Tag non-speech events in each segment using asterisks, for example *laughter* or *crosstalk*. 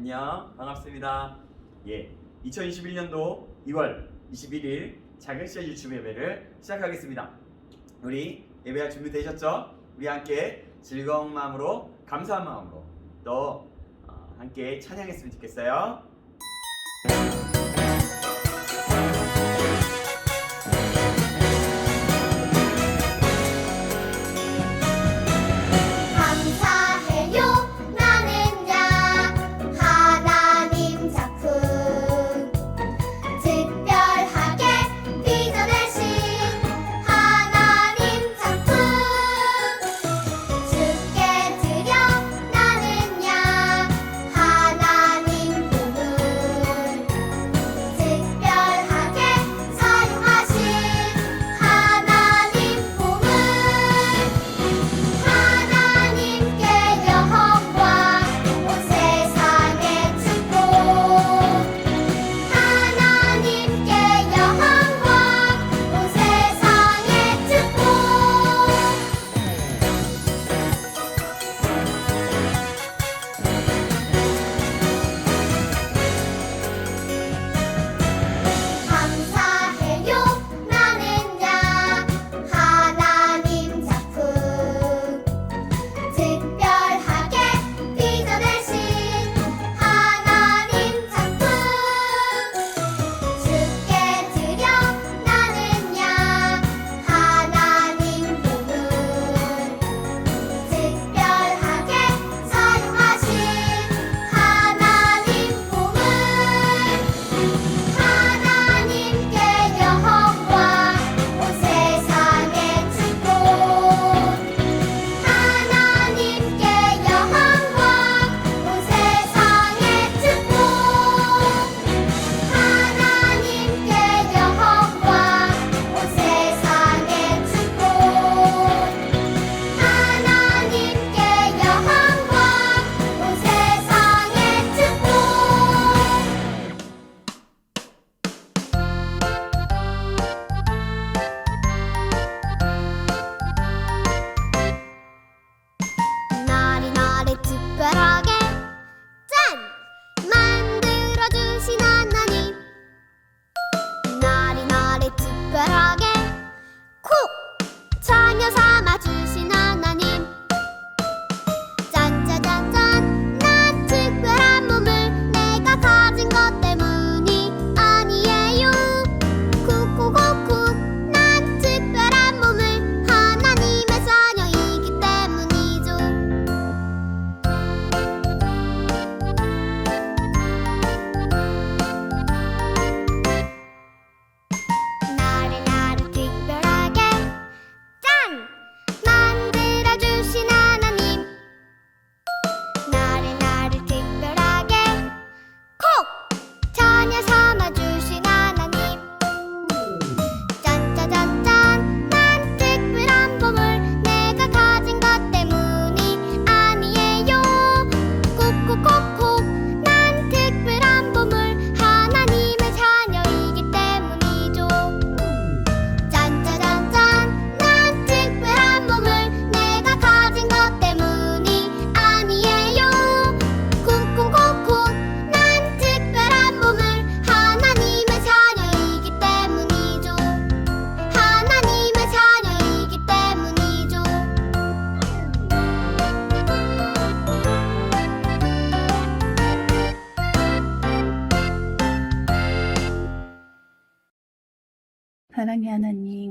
안녕 반갑습니다. 예, 2021년도 2월 21일 작은 시의 유튜브 예배를 시작하겠습니다. 우리 예배할 준비 되셨죠? 우리 함께 즐거운 마음으로 감사한 마음으로 또 어, 함께 찬양했으면 좋겠어요.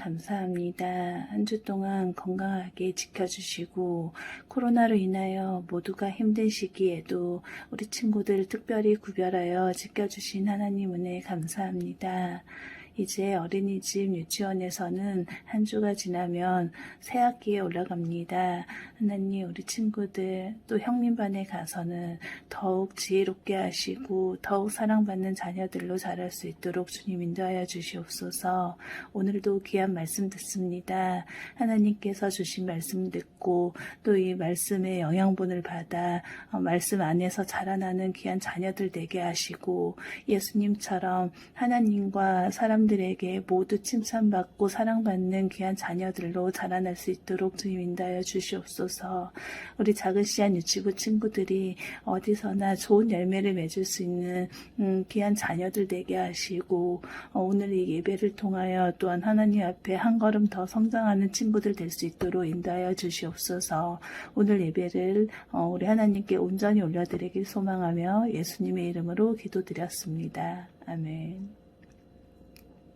감사합니다. 한 주 동안 건강하게 지켜주시고, 코로나로 인하여 모두가 힘든 시기에도 우리 친구들 특별히 구별하여 지켜주신 하나님 은혜 감사합니다. 이제 어린이집 유치원에서는 한 주가 지나면 새 학기에 올라갑니다. 하나님, 우리 친구들 또 형님반에 가서는 더욱 지혜롭게 하시고 더욱 사랑받는 자녀들로 자랄 수 있도록 주님 인도하여 주시옵소서. 오늘도 귀한 말씀 듣습니다. 하나님께서 주신 말씀 듣고 또 이 말씀의 영양분을 받아 어, 말씀 안에서 자라나는 귀한 자녀들 되게 하시고 예수님처럼 하나님과 사람들 사람들에게 모두 칭찬받고 사랑받는 귀한 자녀들로 자라날 수 있도록 주님 인도하여 주시옵소서. 우리 작은 씨앗 유치부 친구들이 어디서나 좋은 열매를 맺을 수 있는 음, 귀한 자녀들 되게 하시고 어, 오늘 이 예배를 통하여 또한 하나님 앞에 한 걸음 더 성장하는 친구들 될 수 있도록 인도하여 주시옵소서. 오늘 예배를 어, 우리 하나님께 온전히 올려드리길 소망하며 예수님의 이름으로 기도드렸습니다. 아멘.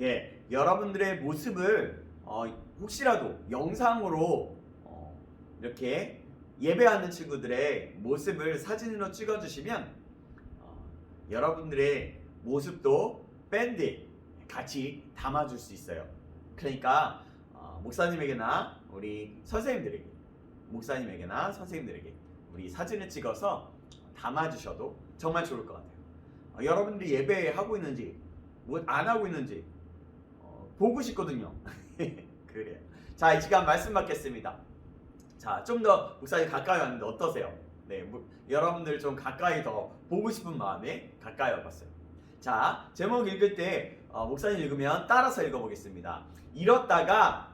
예, 여러분들의 모습을 어, 혹시라도 영상으로 어, 이렇게 예배하는 친구들의 모습을 사진으로 찍어주시면 어, 여러분들의 모습도 밴드에 같이 담아줄 수 있어요. 그러니까 어, 목사님에게나 우리 선생님들에게, 목사님에게나 선생님들에게 우리 사진을 찍어서 담아주셔도 정말 좋을 것 같아요. 어, 여러분들이 예배하고 있는지 뭐 안 하고 있는지 어, 보고 싶거든요. *laughs* 그래요. 자, 이 시간 말씀 받겠습니다. 자, 좀 더 목사님 가까이 왔는데 어떠세요? 네, 뭐, 여러분들 좀 가까이 더 보고 싶은 마음에 가까이 와봤어요. 자, 제목 읽을 때 어, 목사님 읽으면 따라서 읽어보겠습니다. 잃었다가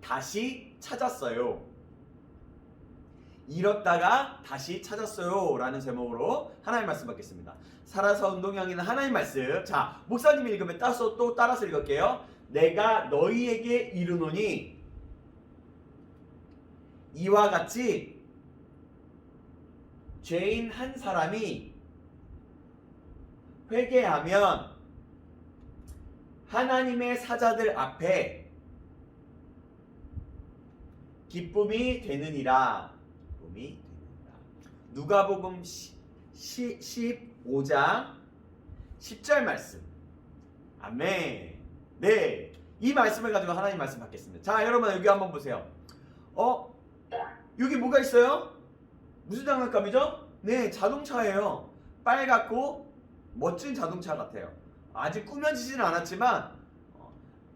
다시 찾았어요. 잃었다가 다시 찾았어요. 라는 제목으로 하나님 말씀 받겠습니다. 살아서 운동형인 하나님 말씀. 자, 목사님이 읽으면 따서 또 따라서 읽을게요. 내가 너희에게 이르노니 이와 같이 죄인 한 사람이 회개하면 하나님의 사자들 앞에 기쁨이 되느니라. 기쁨이 되느니라. 누가복음 15장 10절 말씀. 아멘. 네. 이 말씀을 가지고 하나님 말씀 받겠습니다. 자, 여러분 여기 한번 보세요. 어? 여기 뭐가 있어요? 무슨 장난감이죠? 네, 자동차예요. 빨갛고 멋진 자동차 같아요. 아직 꾸며지지는 않았지만 어,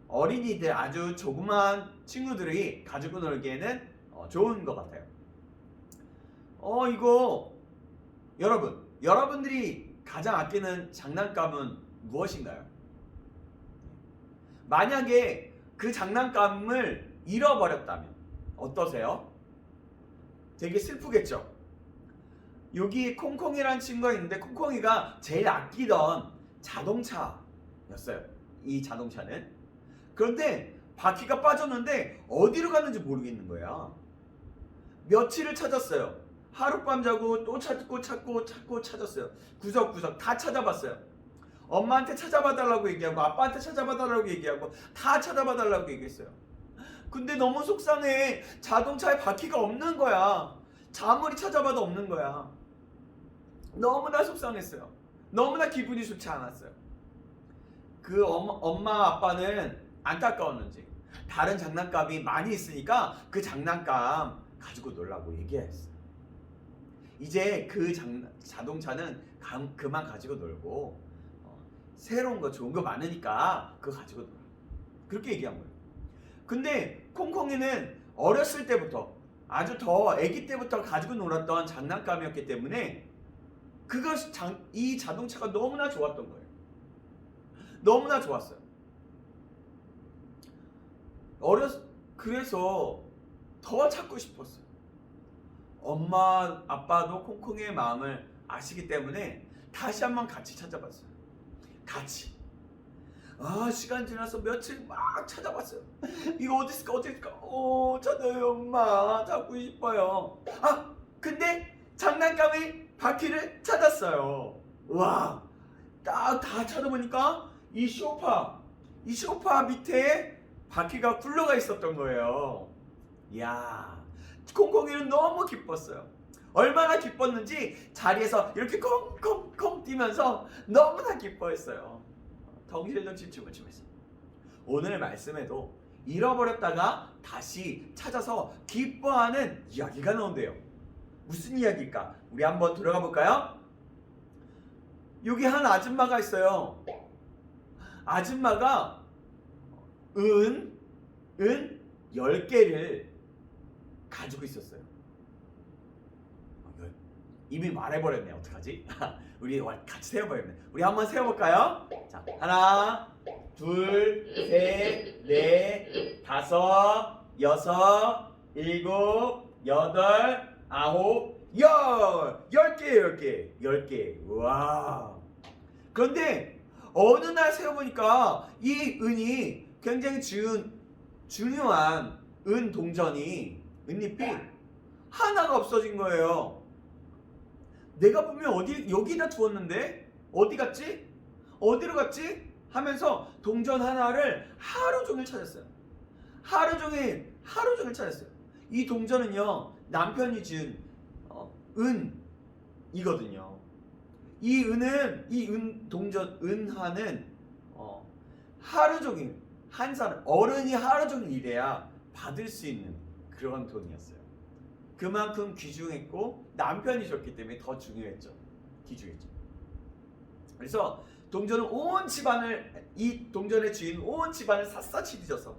어린이들 아주 조그만 친구들이 가지고 놀기에는 어, 좋은 것 같아요. 어 이거 여러분 여러분들이 가장 아끼는 장난감은 무엇인가요? 만약에 그 장난감을 잃어버렸다면 어떠세요? 되게 슬프겠죠? 여기 콩콩이라는 친구가 있는데 콩콩이가 제일 아끼던 자동차였어요. 이 자동차는. 그런데 바퀴가 빠졌는데 어디로 갔는지 모르겠는 거야. 며칠을 찾았어요. 하룻밤 자고 또 찾고 찾고 찾고 찾았어요. 구석구석 다 찾아봤어요. 엄마한테 찾아봐 달라고 얘기하고 아빠한테 찾아봐 달라고 얘기하고 다 찾아봐 달라고 얘기했어요. 근데 너무 속상해. 자동차에 바퀴가 없는 거야. 아무리 찾아봐도 없는 거야. 너무나 속상했어요. 너무나 기분이 좋지 않았어요. 그 엄마, 엄마 아빠는 안타까웠는지 다른 장난감이 많이 있으니까 그 장난감 가지고 놀라고 얘기했어요. 이제 그 장, 자동차는 감- 그만 가지고 놀고 어, 새로운 거 좋은 거 많으니까 그거 가지고 놀아. 그렇게 얘기한 거예요. 근데 콩콩이는 어렸을 때부터 아주 더 아기 때부터 가지고 놀았던 장난감이었기 때문에 그것 장, 이 자동차가 너무나 좋았던 거예요. 너무나 좋았어요. 어렸 그래서 더 찾고 싶었어요. 엄마 아빠도 콩콩이의 마음을 아시기 때문에 다시 한번 같이 찾아봤어요. 같이 아 시간 지나서 며칠 막 찾아봤어요. 이거 어디 있을까 어디 있을까? 어 찾아요 엄마 찾고 싶어요. 아 근데 장난감의 바퀴를 찾았어요. 와, 딱 다 찾아보니까 이 소파, 이 소파 밑에 바퀴가 굴러가 있었던 거예요. 이야, 콩콩이는 너무 기뻤어요. 얼마나 기뻤는지 자리에서 이렇게 콩콩콩 뛰면서 너무나 기뻐했어요. 덩실덩 집춤을 추면서. 오늘 말씀에도 잃어버렸다가 다시 찾아서 기뻐하는 이야기가 나온대요. 무슨 이야기일까? 우리 한번 들어가 볼까요? 여기 한 아줌마가 있어요. 아줌마가 은, 은 10개를 가지고 있었어요. 어, 이거 이미 말해버렸네. 어떡하지? *laughs* 우리 같이 세어버렸네. 우리 한번 세어볼까요? 자, 하나, 둘, 셋, 넷, 다섯, 여섯, 일곱, 여덟, 아홉, 열! 열 개, 열 개, 열 개. 와. 그런데 어느 날 세어보니까 이 은이 굉장히 중, 중요한 은 동전이, 은잎이 하나가 없어진 거예요. 내가 보면 어디, 여기다 두었는데? 어디 갔지? 어디로 갔지? 하면서 동전 하나를 하루 종일 찾았어요. 하루 종일, 하루 종일 찾았어요. 이 동전은요, 남편이 준 어, 은이거든요. 이 은은 이 은 동전 은하는 어, 하루 종일 한 사람 어른이 하루 종일 일해야 받을 수 있는 그런 돈이었어요. 그만큼 귀중했고 남편이 줬기 때문에 더 중요했죠. 귀중했죠. 그래서 동전은 온 집안을 이 동전의 주인 온 집안을 샅샅이 뒤져서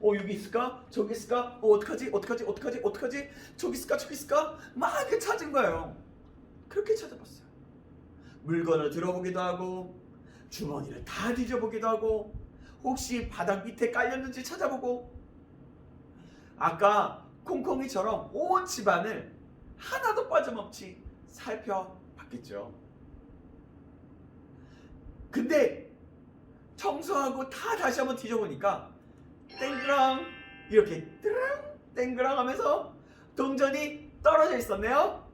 어 여기 있을까 저기 있을까 어 어떡하지 어떡하지 어떡하지 어떡하지 저기 있을까 저기 있을까 막 찾은 거예요. 그렇게 찾아봤어요. 물건을 들어보기도 하고 주머니를 다 뒤져보기도 하고 혹시 바닥 밑에 깔렸는지 찾아보고 아까 콩콩이처럼 온 집안을 하나도 빠짐없이 살펴봤겠죠. 근데 청소하고 다 다시 한번 뒤져보니까 땡그랑 이렇게 뜨랑 땡그랑 하면서 동전이 떨어져 있었네요.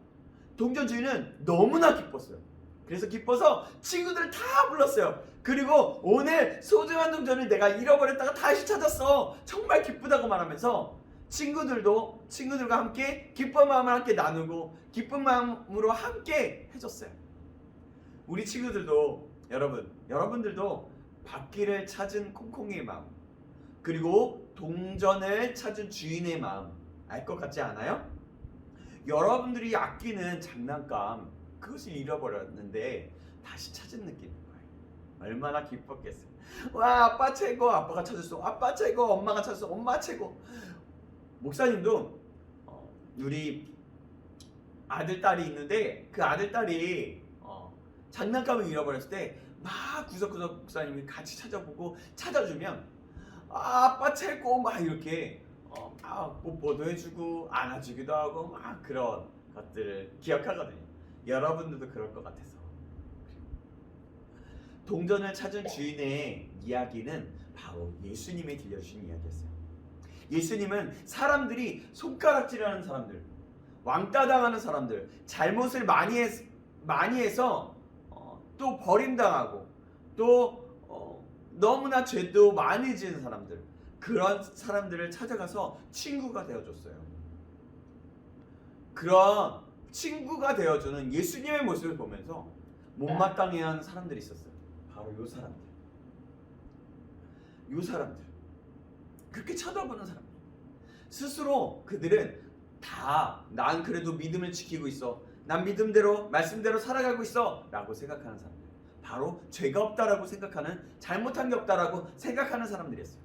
동전 주인은 너무나 기뻤어요. 그래서 기뻐서 친구들 다 불렀어요. 그리고 오늘 소중한 동전을 내가 잃어버렸다가 다시 찾았어. 정말 기쁘다고 말하면서 친구들도 친구들과 함께 기쁜 마음을 함께 나누고 기쁜 마음으로 함께 해줬어요. 우리 친구들도 여러분, 여러분들도 바퀴를 찾은 콩콩이의 마음 그리고 동전을 찾은 주인의 마음 알 것 같지 않아요? 여러분들이 아끼는 장난감 그것을 잃어버렸는데 다시 찾은 거예요. 얼마나 기뻤겠어요. 와 아빠 최고 아빠가 찾았어 아빠 최고 엄마가 찾았어 엄마 최고 목사님도 어, 우리 아들 딸이 있는데 그 아들 딸이 어, 장난감을 잃어버렸을 때 막 구석구석 목사님이 같이 찾아보고 찾아주면 아, 아빠 최고 막 이렇게 어, 아, 뽀뽀도 해주고 안아주기도 하고 막 그런 것들을 기억하거든요. 여러분들도 그럴 것 같아서. 동전을 찾은 주인의 이야기는 바로 예수님이 들려주신 이야기였어요. 예수님은 사람들이 손가락질하는 사람들, 왕따 당하는 사람들, 잘못을 많이 해, 많이 해서 어, 또 버림당하고 또 어, 너무나 죄도 많이 지은 사람들 그런 사람들을 찾아가서 친구가 되어줬어요. 그런 친구가 되어주는 예수님의 모습을 보면서 못마땅해하는 사람들이 있었어요. 바로 요 사람들. 요 사람들. 그렇게 쳐다보는 사람들. 스스로 그들은 다 난 그래도 믿음을 지키고 있어. 난 믿음대로 말씀대로 살아가고 있어. 라고 생각하는 사람들. 바로 죄가 없다라고 생각하는 잘못한 게 없다라고 생각하는 사람들이었어요.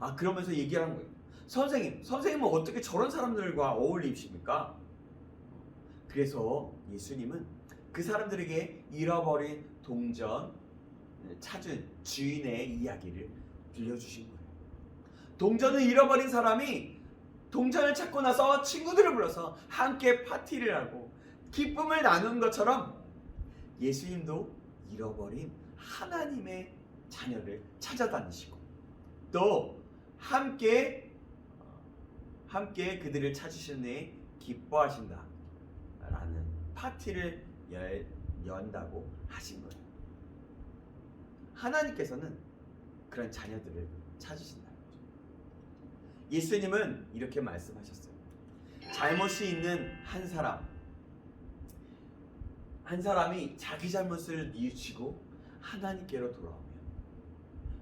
아 그러면서 얘기를 하는 거예요. 선생님, 선생님은 어떻게 저런 사람들과 어울리십니까? 그래서 예수님은 그 사람들에게 잃어버린 동전 찾은 주인의 이야기를 들려주신 거예요. 동전을 잃어버린 사람이 동전을 찾고 나서 친구들을 불러서 함께 파티를 하고 기쁨을 나눈 것처럼 예수님도 잃어버린 하나님의 자녀를 찾아다니시고 또 함께 어, 함께 그들을 찾으시는 데 기뻐하신다 라는 파티를 열, 연다고 하신 거예요. 하나님께서는 그런 자녀들을 찾으신다는 거죠. 예수님은 이렇게 말씀하셨어요. 잘못이 있는 한 사람, 한 사람이 자기 잘못을 뉘우치고 하나님께로 돌아오면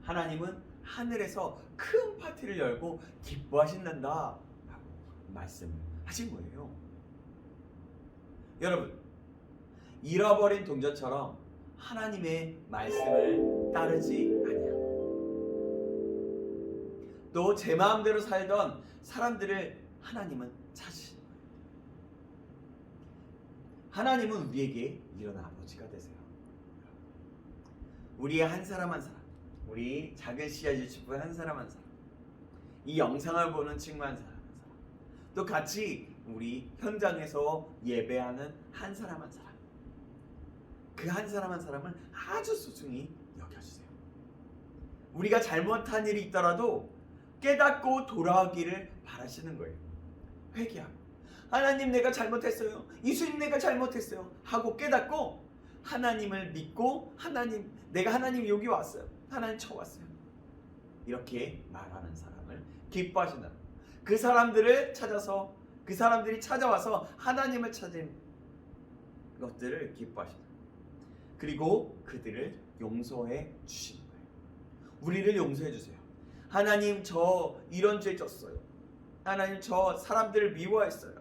하나님은 하늘에서 큰 파티를 열고 기뻐하신단다 라고 말씀을 하신 거예요. 여러분, 잃어버린 동전처럼 하나님의 말씀을 따르지. 또 제 마음대로 살던 사람들을 하나님은 찾으시는 거예요. 하나님은 우리에게 이런 아버지가 되세요. 우리의 한 사람 한 사람, 우리 작은 씨앗 유튜브의 한 사람 한 사람, 이 영상을 보는 친구 한 사람 한 사람, 또 같이 우리 현장에서 예배하는 한 사람 한 사람, 그 한 사람 한 사람을 아주 소중히 여겨주세요. 우리가 잘못한 일이 있더라도 깨닫고 돌아오기를 바라시는 거예요. 회개하고 하나님 내가 잘못했어요. 이수님 내가 잘못했어요. 하고 깨닫고 하나님을 믿고 하나님 내가 하나님 여기 왔어요. 하나님 쳐 왔어요. 이렇게 말하는 사람을 기뻐하신다. 그 사람들을 찾아서 그 사람들이 찾아와서 하나님을 찾은 것들을 기뻐하신다. 그리고 그들을 용서해 주시는 거예요. 우리를 용서해 주세요. 하나님 저 이런 죄 졌어요. 하나님 저 사람들을 미워했어요.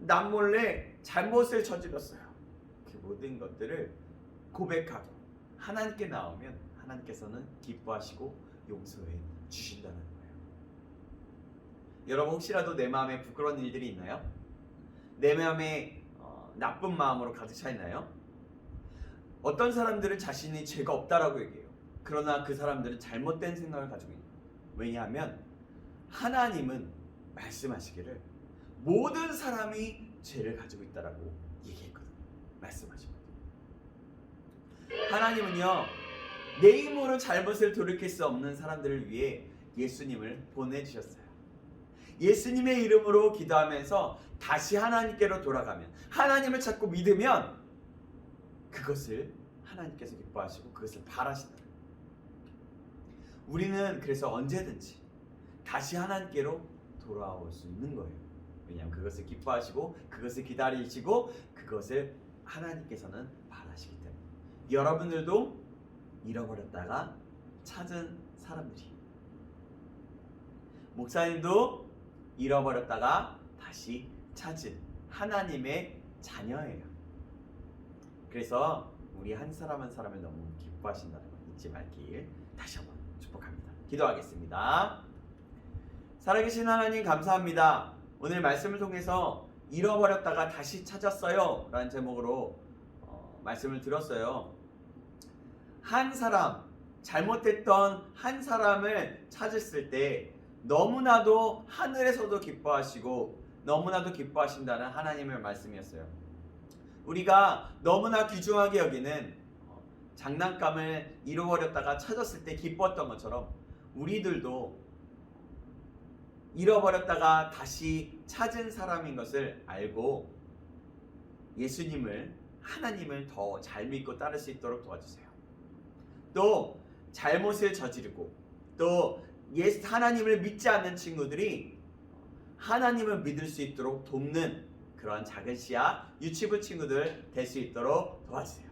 남몰래 잘못을 저질렀어요. 그 모든 것들을 고백하고 하나님께 나오면 하나님께서는 기뻐하시고 용서해 주신다는 거예요. 여러분 혹시라도 내 마음에 부끄러운 일들이 있나요? 내 마음에 어, 나쁜 마음으로 가득 차 있나요? 어떤 사람들은 자신이 죄가 없다라고 얘기해요. 그러나 그 사람들은 잘못된 생각을 가지고 거예요. 왜냐하면 하나님은 말씀하시기를 모든 사람이 죄를 가지고 있다라고 얘기했거든요. 거예요. 하나님은요 내 힘으로 잘못을 돌이킬 수 없는 사람들을 위해 예수님을 보내주셨어요. 예수님의 이름으로 기도하면서 다시 하나님께로 돌아가면 하나님을 찾고 믿으면 그것을 하나님께서 기뻐하시고 그것을 바라신다. 우리는 그래서 언제든지 다시 하나님께로 돌아올 수 있는 거예요. 왜냐하면 그것을 기뻐하시고 그것을 기다리시고 그것을 하나님께서는 바라시기 때문에 여러분들도 잃어버렸다가 찾은 사람들이 목사님도 잃어버렸다가 다시 찾은 하나님의 자녀예요. 그래서 우리 한 사람 한 사람을 너무 기뻐하신다는 걸 잊지 말길 다시 한번 축복합니다. 기도하겠습니다. 살아계신 하나님 감사합니다. 오늘 말씀을 통해서 잃어버렸다가 다시 찾았어요. 라는 제목으로 어, 말씀을 들었어요. 한 사람, 잘못했던 한 사람을 찾았을 때 너무나도 하늘에서도 기뻐하시고 너무나도 기뻐하신다는 하나님의 말씀이었어요. 우리가 너무나 귀중하게 여기는 어, 장난감을 잃어버렸다가 찾았을 때 기뻤던 것처럼 우리들도 잃어버렸다가 다시 찾은 사람인 것을 알고 예수님을 하나님을 더 잘 믿고 따를 수 있도록 도와주세요. 또 잘못을 저지르고 또 예수 하나님을 믿지 않는 친구들이 하나님을 믿을 수 있도록 돕는 그런 작은 씨앗 유치부 친구들 될 수 있도록 도와주세요.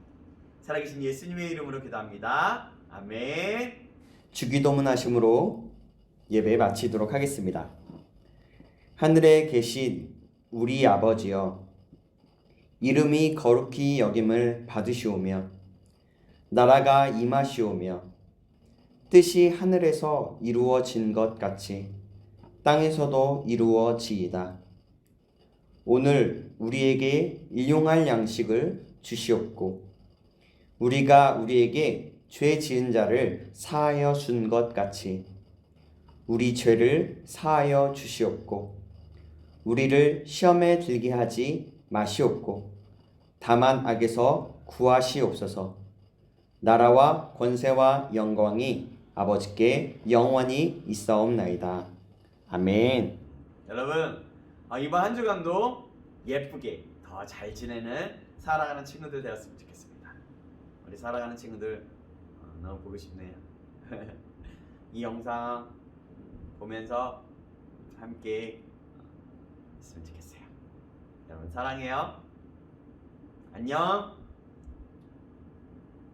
살아계신 예수님의 이름으로 기도합니다. 아멘. 주기도문 하심으로 예배 마치도록 하겠습니다. 하늘에 계신 우리 아버지여 이름이 거룩히 여김을 받으시오며 나라가 임하시오며 뜻이 하늘에서 이루어진 것 같이 땅에서도 이루어지이다. 오늘 우리에게 일용할 양식을 주시옵고 우리가 우리에게 죄 지은 자를 사하여 준 것 같이 우리 죄를 사하여 주시옵고 우리를 시험에 들게 하지 마시옵고 다만 악에서 구하시옵소서 나라와 권세와 영광이 아버지께 영원히 있사옵나이다. 아멘. 여러분 어, 이번 한 주간도 예쁘게 더 잘 지내는 살아가는 친구들 되었으면 좋겠습니다. 우리 살아가는 친구들 어, 너무 보고 싶네요. *laughs* 이 영상 보면서 함께 어, 있으면 좋겠어요. 여러분 사랑해요. 안녕.